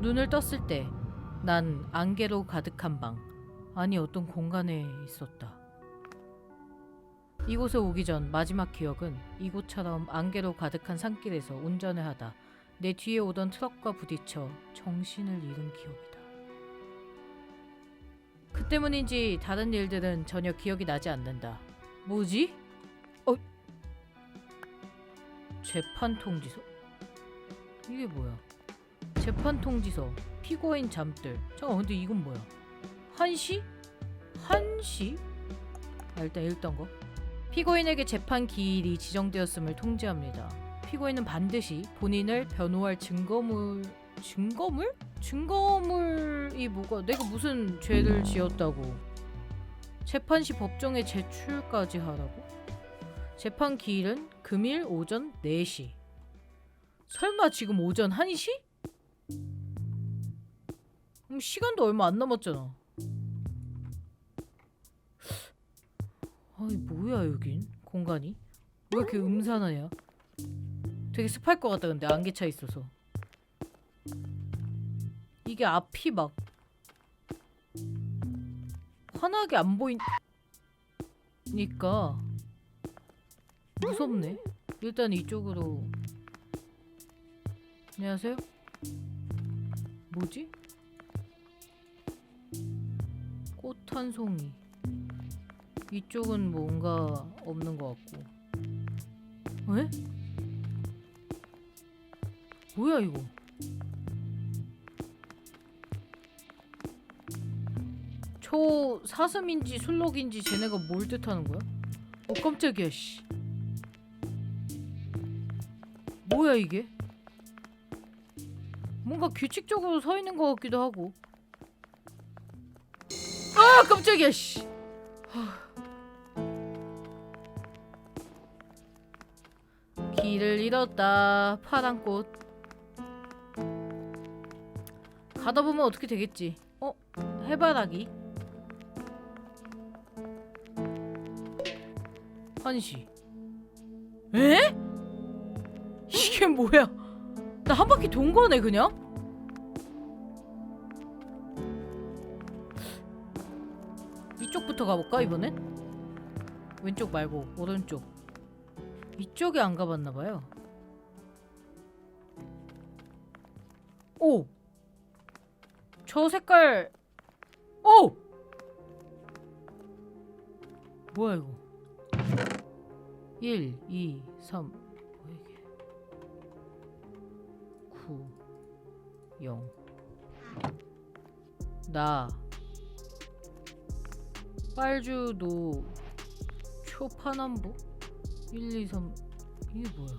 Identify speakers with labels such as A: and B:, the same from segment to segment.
A: 눈을 떴을 때 난 안개로 가득한 방, 아니 어떤 공간에 있었다. 이곳에 오기 전 마지막 기억은 이곳처럼 안개로 가득한 산길에서 운전을 하다 내 뒤에 오던 트럭과 부딪혀 정신을 잃은 기억이다. 그 때문인지 다른 일들은 전혀 기억이 나지 않는다. 뭐지? 어? 재판 통지서? 이게 뭐야? 재판 통지서, 피고인 잠들. 잠깐 근데 이건 뭐야? 한시? 한시? 아, 일단 읽던 거. 피고인에게 재판 기일이 지정되었음을 통지합니다. 피고인은 반드시 본인을 변호할 증거물 증거물? 증거물이 뭐가 내가 무슨 죄를 지었다고 재판 시 법정에 제출까지 하라고? 재판 기일은 금일 오전 4시. 설마 지금 오전 1시? 그럼 시간도 얼마 안 남았잖아. 아이 뭐야 여긴 공간이 왜 이렇게 음산하냐? 되게 습할 것 같다 근데 안개 차 있어서 이게 앞이 막 환하게 안 보이니까 무섭네. 일단 이쪽으로 안녕하세요. 뭐지? 꽃 한 송이. 이쪽은 뭔가 없는 것 같고. 에? 뭐야 이거? 초 사슴인지 술록인지 쟤네가 뭘 뜻하는 거야? 어 깜짝이야 씨. 뭐야 이게? 뭔가 규칙적으로 서 있는 것 같기도 하고. 아 깜짝이야 씨. 길을 잃었다 파란 꽃. 가다 보면 어떻게 되겠지? 어? 해바라기? 한시. 에? 이게 뭐야? 나 한 바퀴 돈 거네 그냥 이쪽부터 가볼까 이번엔 왼쪽 말고 오른쪽 이쪽에 안 가봤나 봐요. 오! 저 색깔 오! 뭐야 이거? 1 2 3 뭐야 이게? 9 0 나 빨주노 초파남보 1, 2, 3 이게 뭐야?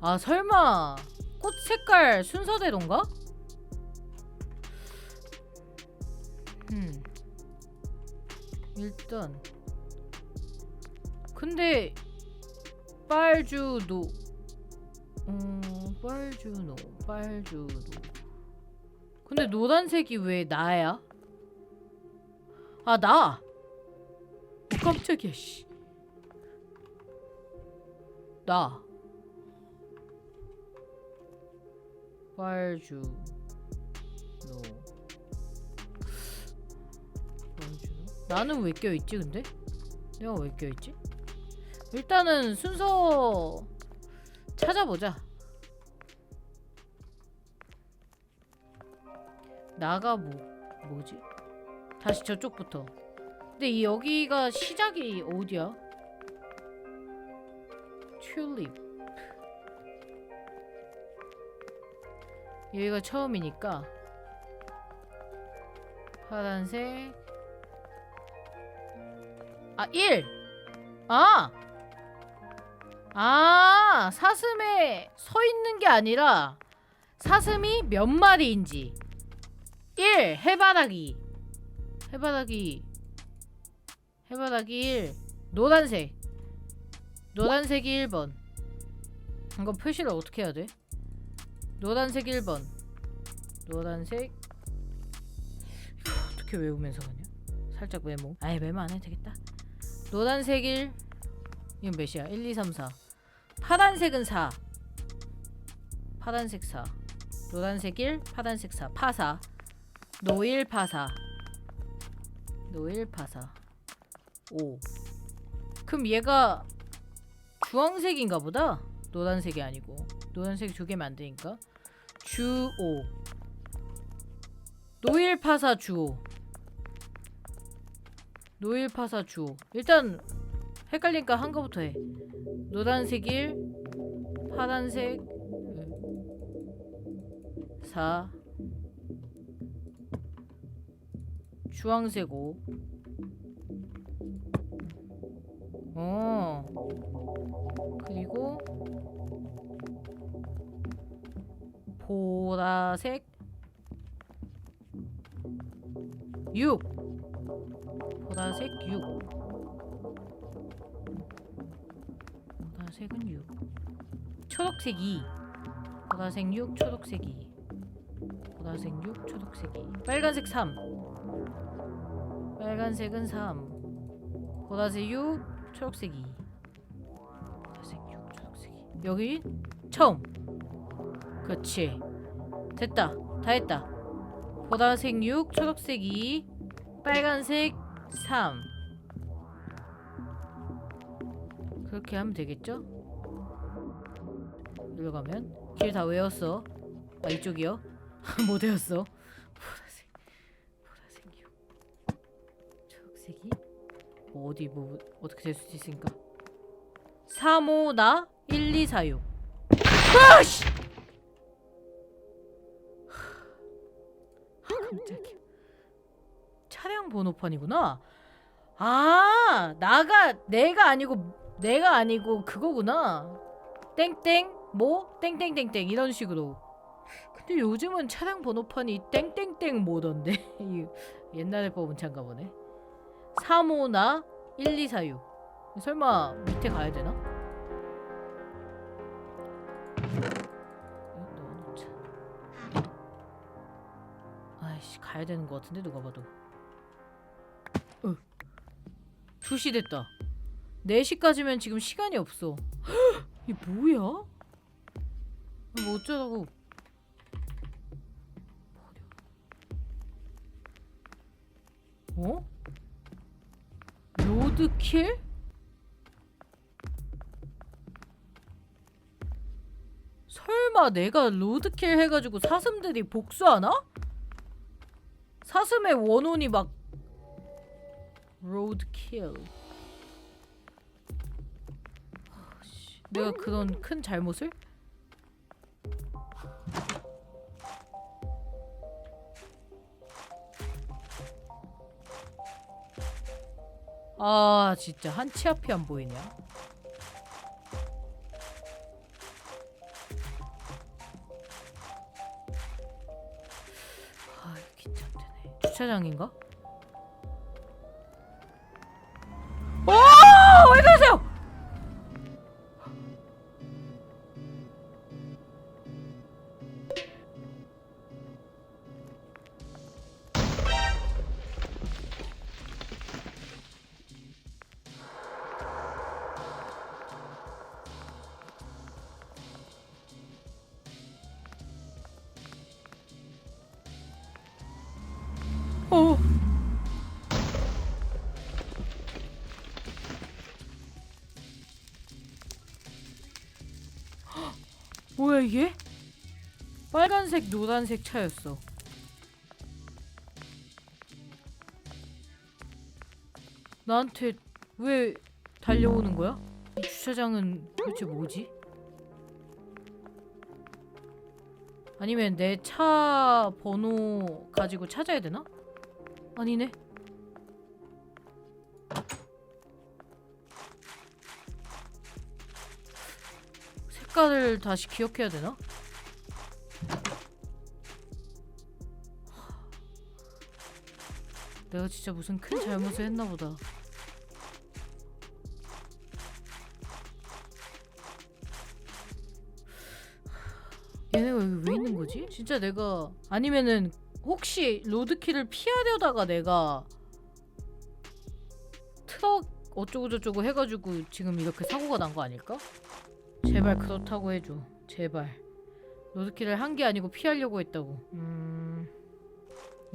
A: 아 설마 꽃 색깔 순서대로인가? 음 일단 근데 빨주노 어 빨주노 빨주노 근데 노란색이 왜 나야? 아 나! 어, 깜짝이야 씨 나 빨주 노 빨주 나는 왜 껴있지 근데? 내가 왜 껴있지? 일단은 순서 찾아보자 나가 뭐 뭐지? 다시 저쪽부터 근데 이 여기가 시작이 어디야? 튤립 여기가 처음이니까 파란색 아 1! 아! 아 사슴에 서 있는 게 아니라 사슴이 몇 마리인지 1. 해바라기 해바라기. 해바라기 1 노란색. 노란색이 1번. 이거 표시를 어떻게 해야 돼? 노란색 1번. 노란색. 어떻게 외우면서 가냐? 살짝 메모. 아예 메모 안 해도 되겠다. 노란색 1 이건 몇이야? 1, 2, 3, 4 파란색은 4 파란색 4 노란색 1 파란색 4 파사. 노일 파사 노일 파사. 5 그럼 얘가 주황색인가 보다? 노란색이 아니고. 노란색 두 개면 안 되니까. 주오. 노일 파사 주오. 노일 파사 주오. 일단 헷갈리니까 한 거부터 해. 노란색 1 파란색 4 주황색 5 어. 그리고 보라색. 6 보라색 6 보라색은 6 초록색 2 보라색 6 초록색 2 보라색 6 초록색 2 빨간색 3 빨간색은 3 보라색 6 초록색 2 보라색 6 초록색 2 여기 처음. 그렇지. 됐다. 다 했다. 보라색 6 초록색 2 빨간색 3 그렇게 하면 되겠죠? 일로 가면 길 다 외웠어. 아 이쪽이요? 못 외웠어 보라색 보라색 6 초록 색이? 뭐 어디 뭐 어떻게 될 수도 있으니까. 3 5 나 1 2 4 6 아씨! 깜짝이야. 차량 번호판이구나. 아 나가 내가 아니고 내가 아니고 그거구나. 땡땡 뭐? 땡땡땡땡 이런 식으로. 근데 요즘은 차량 번호판이 땡땡땡 뭐던데? 이 옛날에 뽑은 차인가 보네 3호나 1246 설마 밑에 가야 되나? 아이씨 가야 되는 것 같은데 누가 봐도 어. 2시 됐다 4시까지면 지금 시간이 없어 이게 뭐야? 아, 뭐 어쩌라고 어? 로드킬? 설마 내가 로드킬 해가지고 사슴들이 복수하나? 사슴의 원혼이 막 로드킬 내가 그런 큰 잘못을? 아 진짜 한 치 앞이 안 보이냐? 아 긴장되네. 주차장인가? 뭐야 이게? 빨간색, 노란색 차였어. 나한테 왜 달려오는 거야? 이 주차장은 도대체 뭐지? 아니면 내 차 번호 가지고 찾아야 되나? 아니네. 색깔을 다시 기억해야 되나? 내가 진짜 무슨 큰 잘못을 했나 보다. 얘네가 여기 왜 있는 거지? 진짜 내가 아니면은 혹시 로드킬을 피하려다가 내가 트럭 어쩌고 저쩌고 해가지고 지금 이렇게 사고가 난 거 아닐까? 제발 그렇다고 해줘. 제발. 로드킬을 한 게 아니고 피하려고 했다고. 음.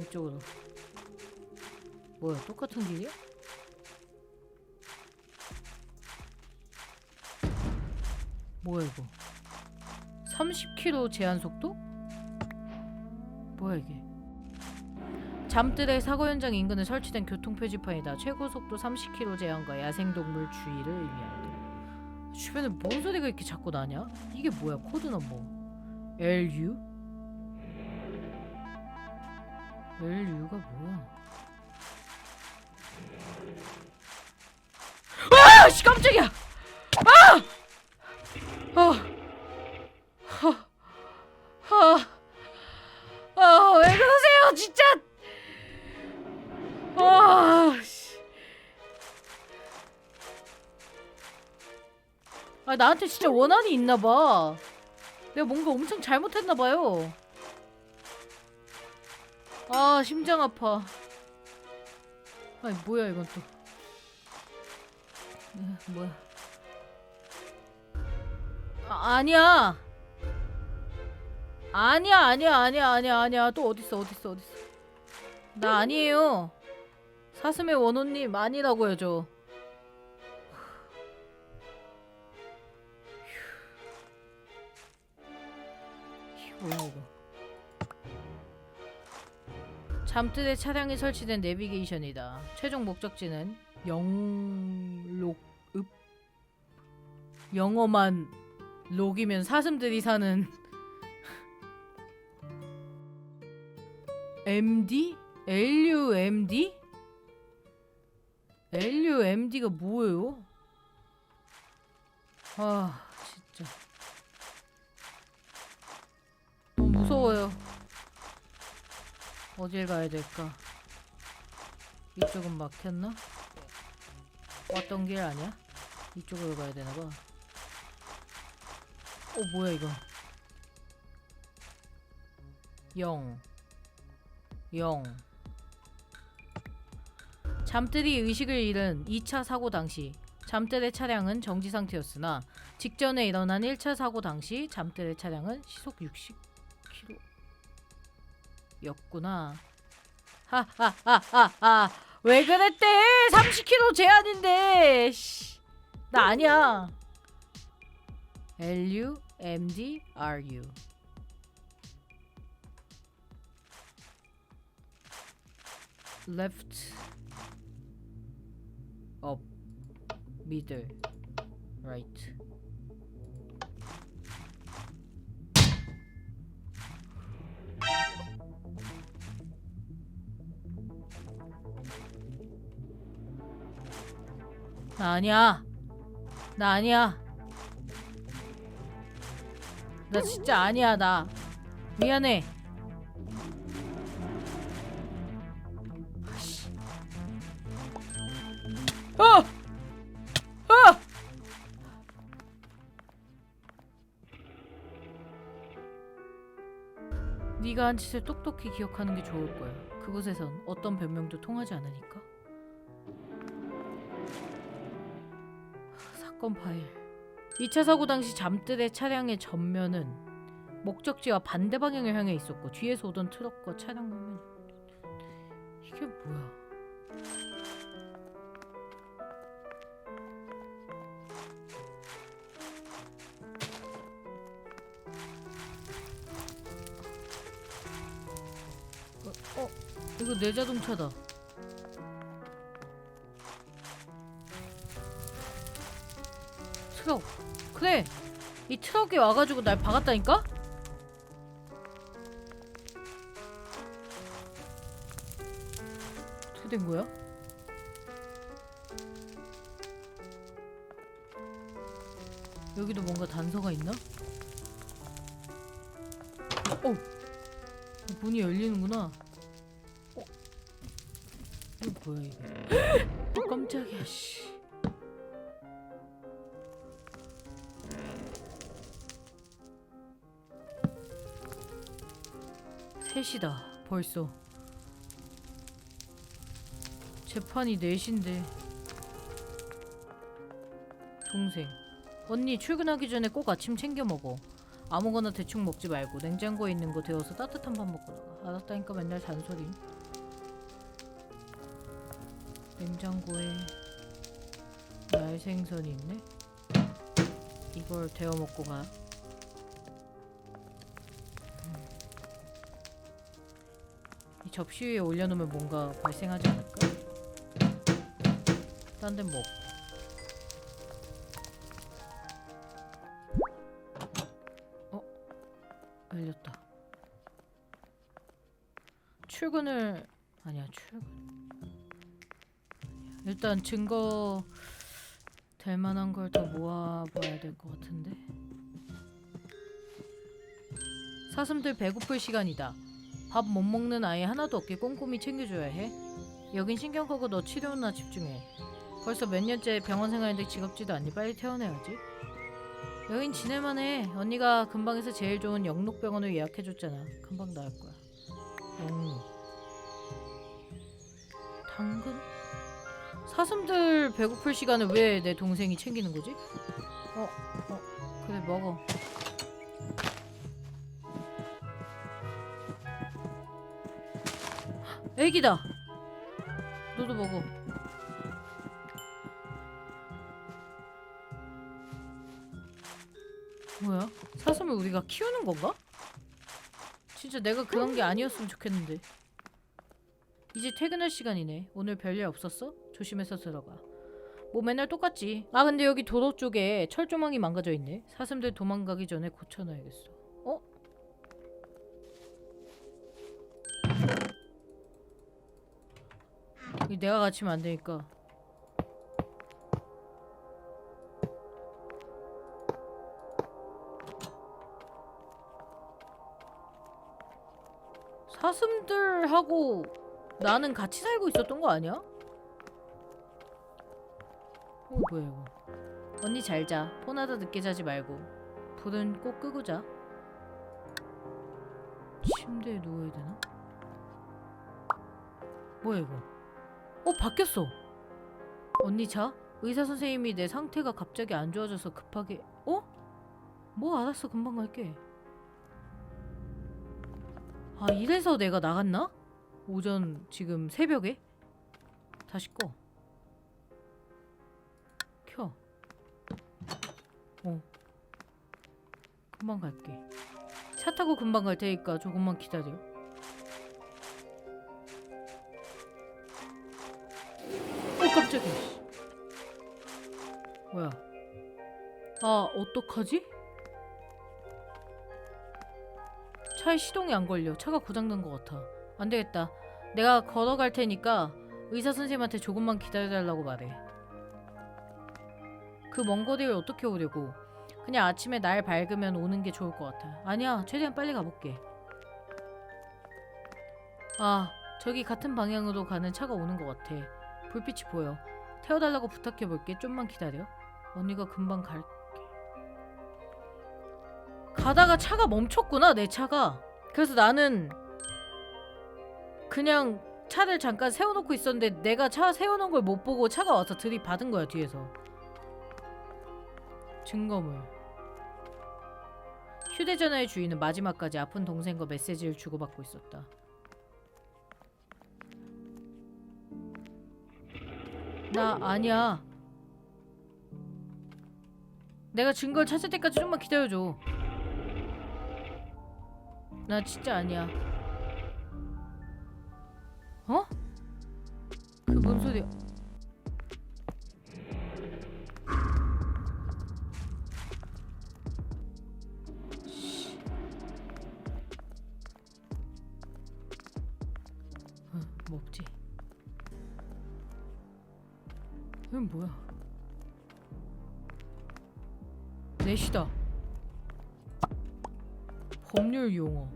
A: 이쪽으로. 뭐야? 똑같은 길이야? 뭐야 이거? 30km 제한 속도? 뭐야 이게? 잠들의 사고 현장 인근에 설치된 교통 표지판이다. 최고 속도 30km 제한과 야생동물 주의를 의미한다. 주변에 뭔 소리가 이렇게 자꾸 나냐? 이게 뭐야? 코드 넘버. LU? LU가 뭐야? 아! 씨 깜짝이야! 아! 아! 아! 아! 아, 왜 그러세요, 진짜! 아, 나한테 진짜 원한이 있나 봐. 내가 뭔가 엄청 잘못했나 봐요. 아, 심장 아파. 아니, 뭐야, 이건 또. 에, 뭐야. 아, 아니야. 아니야, 아니야, 아니야, 아니야, 아니야. 또 어딨어, 어딨어, 어딨어. 나 아니에요. 사슴의 원호님 아니라고요, 저. 뭐야 이거? 잠들의 차량에 설치된 내비게이션이다. 최종 목적지는 영록읍. 영어만 록이면 사슴들이 사는 MD? LUMD? LUMD가 뭐예요? 아 진짜 무 무서워요. 어딜 가야 될까? 이쪽은 막혔나? 왔던 길 아니야? 이쪽으로 가야 되나 봐. 어 뭐야 이거? 0 0 잠들이 의식을 잃은 2차 사고 당시 잠들의 차량은 정지 상태였으나 직전에 일어난 1차 사고 당시 잠들의 차량은 시속 60km 였구나. 하하하하하 왜 그랬대? 30km 제한인데. 씨. 나 아니야. L U M D R U left up middle right 나 아니야 나 아니야 나 진짜 아니야 나 미안해. 어! 어! 네가 한 짓을 똑똑히 기억하는 게 좋을 거야. 그곳에선 어떤 변명도 통하지 않으니까. 사건 파일. 2차 사고 당시 잠들의 차량의 전면은 목적지와 반대 방향을 향해 있었고 뒤에서 오던 트럭과 차량은 이게 뭐야? 어, 어, 이거 내 자동차다. 트럭. 그래. 이 트럭이 와가지고 날 박았다니까? 어떻게 된 거야? 여기도 뭔가 단서가 있나? 어, 문이 열리는구나. 어, 이거 뭐야 이거? 어, 깜짝이야 씨. 셋이다 벌써 재판이 넷인데 동생 언니 출근하기 전에 꼭 아침 챙겨 먹어 아무거나 대충 먹지 말고 냉장고에 있는 거 데워서 따뜻한 밥 먹고 나가. 알았다니까 맨날 잔소리. 냉장고에 날생선이 있네. 이걸 데워 먹고 가. 접시 위에 올려놓으면 뭔가 발생하지 않을까? 딴데 먹. 어? 열렸다. 출근을 아니야 출근. 일단 증거 될 만한 걸 더 모아봐야 될 것 같은데. 사슴들 배고플 시간이다. 밥 못 먹는 아이 하나도 없게 꼼꼼히 챙겨줘야 해. 여긴 신경 끄고 너 치료나 집중해. 벌써 몇 년째 병원 생활인데 지겹지도 않니? 빨리 퇴원해야지. 여긴 지낼만 해. 언니가 근방에서 제일 좋은 영록병원을 예약해줬잖아. 금방 나을 거야. 영록. 당근? 사슴들 배고플 시간에 왜내 동생이 챙기는 거지? 어, 어, 그래 먹어. 애기다. 너도 먹어. 뭐야? 사슴을 우리가 키우는 건가? 진짜 내가 그런 게 아니었으면 좋겠는데. 이제 퇴근할 시간이네. 오늘 별일 없었어? 조심해서 들어가. 뭐 맨날 똑같지. 아 근데 여기 도로 쪽에 철조망이 망가져 있네. 사슴들 도망가기 전에 고쳐놔야겠어. 내가 갇히면 안 되니까. 사슴들하고 나는 같이 살고 있었던 거 아니야? 어 뭐야 이거 언니 잘자 폰하다 늦게 자지 말고 불은 꼭 끄고 자 침대에 누워야 되나? 뭐야 이거 어 바뀌었어 언니 자? 의사 선생님이 내 상태가 갑자기 안 좋아져서 급하게 어? 뭐 알았어 금방 갈게 아 이래서 내가 나갔나? 오전 지금 새벽에? 다시 꺼 켜. 어. 금방 갈게. 차 타고 금방 갈 테니까 조금만 기다려. 깜짝이야. 씨. 뭐야? 아 어떡하지? 차에 시동이 안 걸려. 차가 고장난 것 같아. 안 되겠다. 내가 걸어갈 테니까 의사 선생님한테 조금만 기다려달라고 말해. 그 먼 거리를 어떻게 오려고? 그냥 아침에 날 밝으면 오는 게 좋을 것 같아. 아니야, 최대한 빨리 가볼게. 아, 저기 같은 방향으로 가는 차가 오는 것 같아. 불빛이 보여. 태워달라고 부탁해볼게. 좀만 기다려. 언니가 금방 갈게. 가다가 차가 멈췄구나, 내 차가. 그래서 나는 그냥 차를 잠깐 세워놓고 있었는데 내가 차 세워놓은 걸 못 보고 차가 와서 들이받은 거야, 뒤에서. 증거물. 휴대전화의 주인은 마지막까지 아픈 동생과 메시지를 주고받고 있었다. 나 아니야. 내가 증거를 찾을 때까지 좀만 기다려줘. 나 진짜 아니야. 어? 그 뭔 소리야? 법률 용어.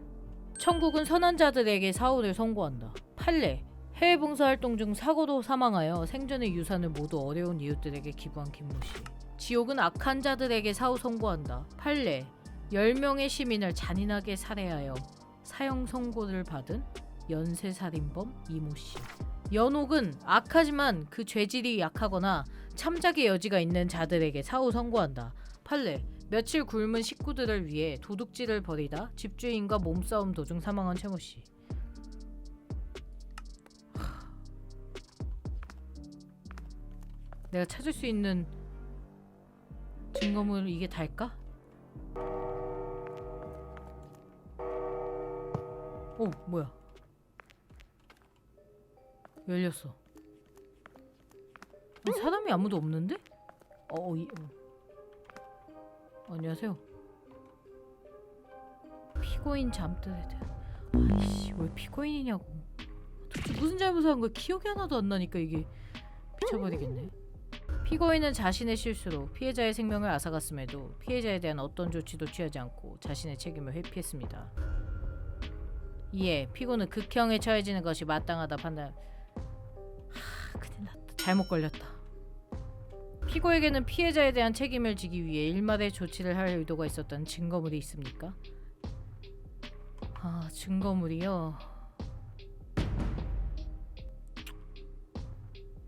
A: 천국은 선한 자들에게 사후를 선고한다. 판례. 해외 봉사 활동 중 사고로 사망하여 생전의 유산을 모두 어려운 이웃들에게 기부한 김모 씨. 지옥은 악한 자들에게 사후 선고한다. 판례. 10명의 시민을 잔인하게 살해하여 사형 선고를 받은 연쇄살인범 이모 씨. 연옥은 악하지만 그 죄질이 약하거나 참작의 여지가 있는 자들에게 사후 선고한다. 판례. 며칠 굶은 식구들을 위해 도둑질을 벌이다 집주인과 몸싸움 도중 사망한 최모 씨. 하. 내가 찾을 수 있는 증거물 이게 다일까? 오 뭐야? 열렸어. 아니, 사람이 아무도 없는데? 어, 이, 어. 안녕하세요. 피고인 잠들에 대한 아이씨 왜 피고인이냐고. 도대체 무슨 잘못을 한 거야? 기억이 하나도 안 나니까 이게 미쳐버리겠네. 피고인은 자신의 실수로 피해자의 생명을 앗아갔음에도 피해자에 대한 어떤 조치도 취하지 않고 자신의 책임을 회피했습니다. 이에 피고는 극형에 처해지는 것이 마땅하다 판단. 하, 큰일 났다. 잘못 걸렸다. 피고에게는 피해자에 대한 책임을 지기 위해 일말의 조치를 할 의도가 있었다는 증거물이 있습니까? 아, 증거물이요.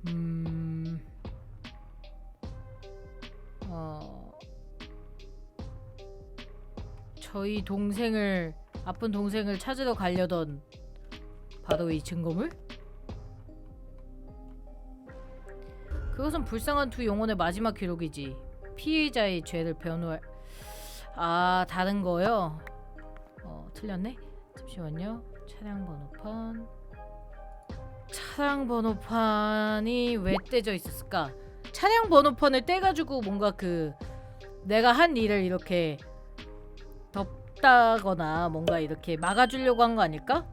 A: 음. 어. 저희 동생을 아픈 동생을 찾으러 가려던 바로 이 증거물? 그것은 불쌍한 두 영혼의 마지막 기록이지. 피해자의 죄를 변호할 아 다른 거요? 어 틀렸네. 잠시만요. 차량 번호판. 차량 번호판이 왜 떼져 있었을까? 차량 번호판을 떼가지고 뭔가 그 내가 한 일을 이렇게 덮다거나 뭔가 이렇게 막아주려고 한 거 아닐까?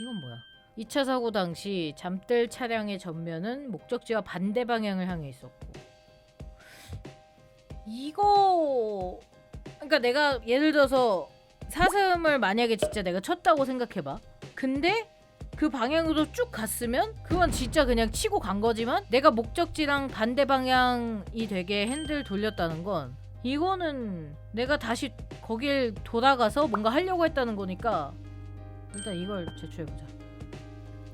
A: 이건 뭐야? 2차 사고 당시 잠들 차량의 전면은 목적지와 반대 방향을 향해 있었고 이거 그러니까 내가 예를 들어서 사슴을 만약에 진짜 내가 쳤다고 생각해봐 근데 그 방향으로 쭉 갔으면 그건 진짜 그냥 치고 간 거지만 내가 목적지랑 반대 방향이 되게 핸들 돌렸다는 건 이거는 내가 다시 거길 돌아가서 뭔가 하려고 했다는 거니까 일단 이걸 제출해보자.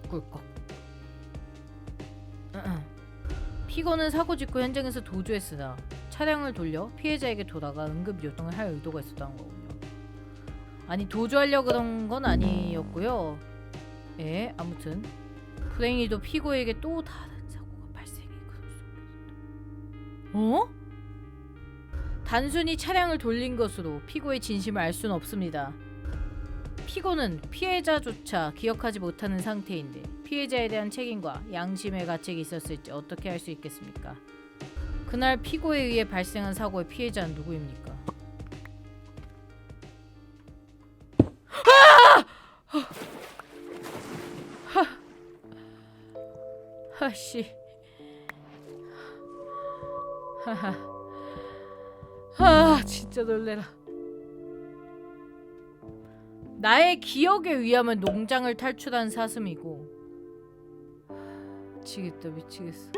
A: 꿀꺽. 피고는 사고 직후 현장에서 도주했으나 차량을 돌려 피해자에게 돌아가 응급 요청을 할 의도가 있었다는 거군요. 아니 도주하려고 그런 건 아니었고요. 예 아무튼 불행히도 피고에게 또 다른 사고가 수 어? 단순히 차량을 돌린 것으로 피고의 진심을 알 수는 없습니다. 피고는 피해자조차 기억하지 못하는 상태인데 피해자에 대한 책임과 양심의 가책이 있었을지 어떻게 할 수 있겠습니까? 그날 피고에 의해 발생한 사고의 피해자는 누구입니까? 아! 하씨. 하하. 아 진짜 놀래라. 나의 기억에 의하면 농장을 탈출한 사슴이고 미치겠다 미치겠어.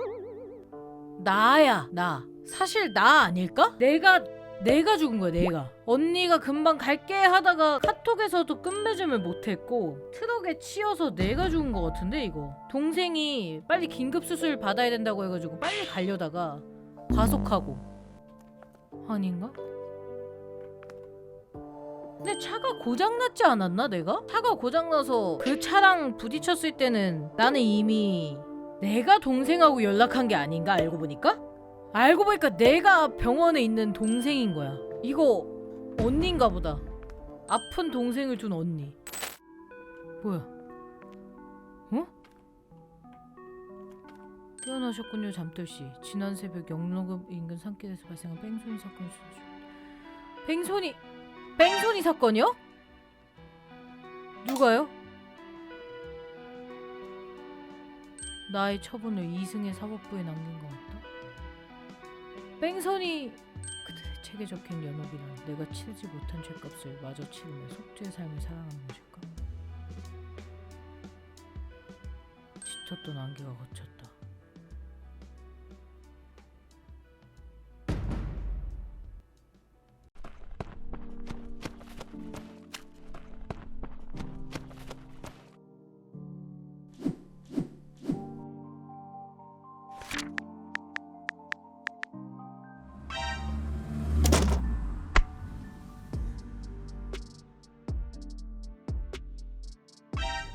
A: 나야 나. 사실 나 아닐까? 내가 내가 죽은 거야 내가. 언니가 금방 갈게 하다가 카톡에서도 끝맺음을 못했고 트럭에 치여서 내가 죽은 거 같은데 이거. 동생이 빨리 긴급 수술 받아야 된다고 해가지고 빨리 가려다가 과속하고 아닌가? 근데 차가 고장났지 않았나 내가? 차가 고장나서 그 차랑 부딪혔을 때는 나는 이미 내가 동생하고 연락한 게 아닌가 알고 보니까? 알고 보니까 내가 병원에 있는 동생인 거야. 이거 언니인가 보다. 아픈 동생을 둔 언니. 뭐야? 어? 깨어나셨군요 잠들씨. 지난 새벽 영로급 인근 산길에서 발생한 뺑소니 사건 수주 뺑소니 뺑소니 사건이요? 누가요? 나의 처분을 이승의 사법부에 남긴 것 같다. 뺑소니 그들의 책에 적힌 연옥이란 내가 치르지 못한 죄값을 마저 치르며 속죄의 삶을 살아가는 것일까? 짙었던 안개가 걷혔다.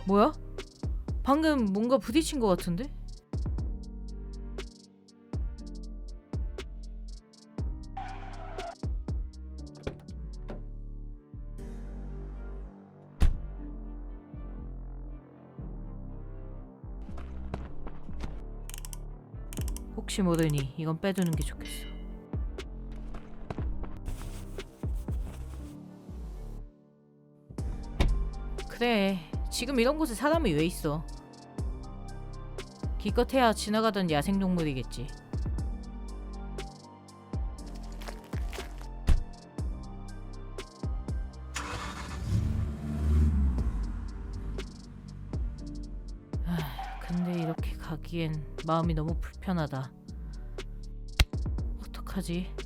A: 뭐야? 방금 뭔가 부딪힌 것 같은데? 혹시 모르니 이건 빼두는 게 좋겠어. 그래, 지금 이런 곳에 사람이 왜 있어? 기껏해야 지나가던 야생동물이겠지. 아, 근데 이렇게 가기엔 마음이 너무 불편하다. 어떡하지?